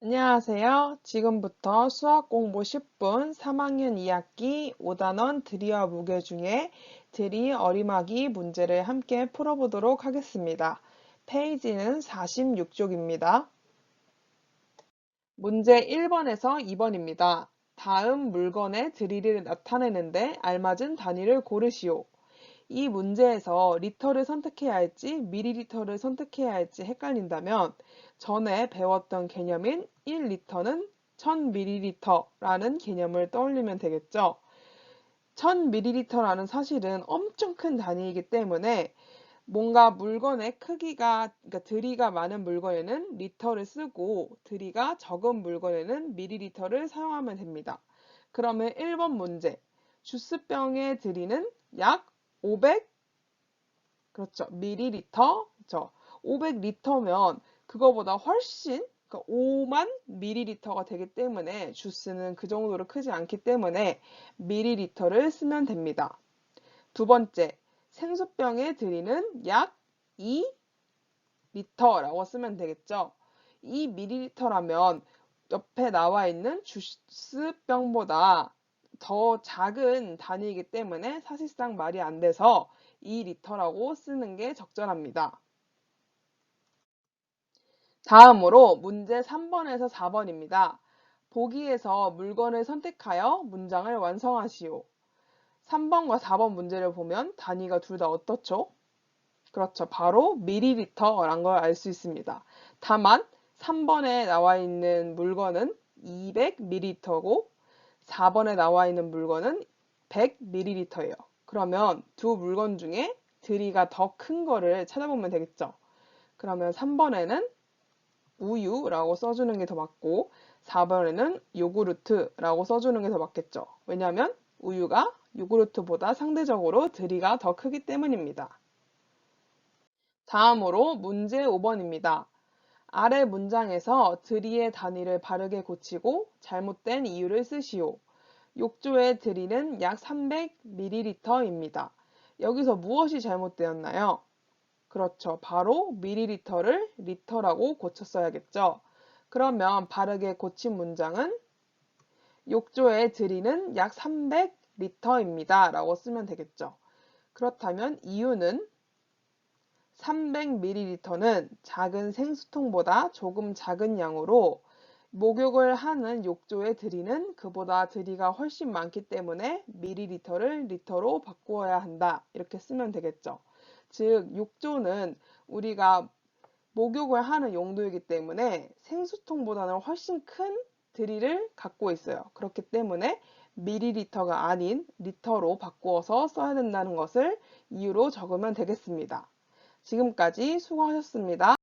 안녕하세요. 지금부터 수학 공부 10분 3학년 2학기 5단원 드리와 무게 중에 드리 어림하기 문제를 함께 풀어보도록 하겠습니다. 페이지는 46쪽입니다. 문제 1번에서 2번입니다. 다음 물건의 드리를 나타내는데 알맞은 단위를 고르시오. 이 문제에서 리터를 선택해야 할지 미리리터를 선택해야 할지 헷갈린다면 전에 배웠던 개념인 1리터는 1000ml라는 개념을 떠올리면 되겠죠. 1000ml라는 사실은 엄청 큰 단위이기 때문에 뭔가 물건의 크기가, 그러니까 드리가 많은 물건에는 리터를 쓰고 드리가 적은 물건에는 미리리터를 사용하면 됩니다. 그러면 1번 문제. 주스병의 드리는 약 500, 그렇죠. 미리리터, 그렇죠. 500리터면 그거보다 훨씬 그러니까 5만 미리리터가 되기 때문에 주스는 그 정도로 크지 않기 때문에 미리리터를 쓰면 됩니다. 두 번째, 생수병에 들이는 약 2리터라고 쓰면 되겠죠. 2미리리터라면 옆에 나와 있는 주스병보다 더 작은 단위이기 때문에 사실상 말이 안 돼서 2리터라고 쓰는 게 적절합니다. 다음으로 문제 3번에서 4번입니다. 보기에서 물건을 선택하여 문장을 완성하시오. 3번과 4번 문제를 보면 단위가 둘 다 어떻죠? 그렇죠. 바로 미리리터란 걸 알 수 있습니다. 다만 3번에 나와 있는 물건은 200ml고 4번에 나와 있는 물건은 100ml예요. 그러면 두 물건 중에 드리가 더 큰 거를 찾아보면 되겠죠. 그러면 3번에는 우유라고 써주는 게 더 맞고 4번에는 요구르트라고 써주는 게 더 맞겠죠. 왜냐하면 우유가 요구르트보다 상대적으로 드리가 더 크기 때문입니다. 다음으로 문제 5번입니다. 아래 문장에서 드리의 단위를 바르게 고치고 잘못된 이유를 쓰시오. 욕조의 드리는 약 300ml입니다. 여기서 무엇이 잘못되었나요? 그렇죠. 바로 미리리터를 리터라고 고쳤어야겠죠. 그러면 바르게 고친 문장은 욕조에 들이는 약 300리터입니다. 라고 쓰면 되겠죠. 그렇다면 이유는 300ml는 작은 생수통보다 조금 작은 양으로 목욕을 하는 욕조에 들이는 그보다 들이가 훨씬 많기 때문에 미리리터를 리터로 바꾸어야 한다. 이렇게 쓰면 되겠죠. 즉 욕조는 우리가 목욕을 하는 용도이기 때문에 생수통보다는 훨씬 큰 드릴을 갖고 있어요. 그렇기 때문에 미리리터가 아닌 리터로 바꾸어서 써야 된다는 것을 이유로 적으면 되겠습니다. 지금까지 수고하셨습니다.